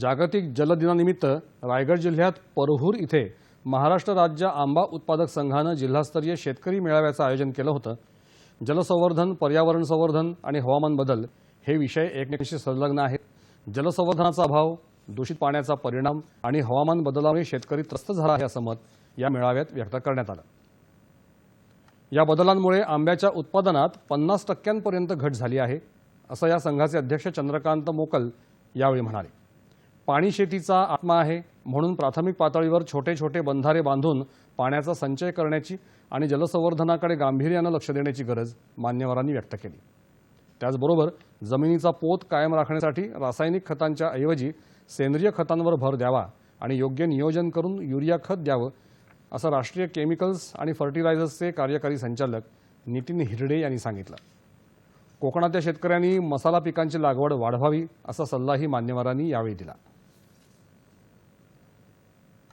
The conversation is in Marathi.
जागतिक जलदिनानिमित्त रायगड जिल्ह्यात परहूर इथे महाराष्ट्र राज्य आंबा उत्पादक संघानं जिल्हास्तरीय शेतकरी मेळाव्याचं आयोजन केलं होतं. जलसंवर्धन पर्यावरण संवर्धन आणि हवामान बदल हे विषय एकमेकांशी संलग्न आहेत. जलसंवर्धनाचा अभाव दूषित पाण्याचा परिणाम आणि हवामान बदलामुळे शेतकरी त्रस्त झाला आहे असं मत या मेळाव्यात व्यक्त करण्यात आलं. या बदलांमुळे आंब्याच्या उत्पादनात पन्नास टक्क्यांपर्यंत घट झाली आहे असं या संघाचे अध्यक्ष चंद्रकांत मोकल यावेळी म्हणाले. पाणी शेतीचा आत्मा आहे म्हणून प्राथमिक पातळीवर छोटे छोटे बंधारे बांधून पाण्याचा संचय करण्याची आणि जलसंवर्धनाकडे गांभीर्यानं लक्ष देण्याची गरज मान्यवरांनी व्यक्त केली. त्याचबरोबर जमिनीचा पोत कायम राखण्यासाठी रासायनिक खतांच्या ऐवजी सेंद्रिय खतांवर भर द्यावा आणि योग्य नियोजन करून युरिया खत द्यावं असं राष्ट्रीय केमिकल्स आणि फर्टिलायझर्सचे कार्यकारी संचालक नितीन हिरडे यांनी सांगितलं. कोकणातल्या शेतकऱ्यांनी मसाला पिकांची लागवड वाढवावी असा सल्लाही मान्यवरांनी यावेळी दिला.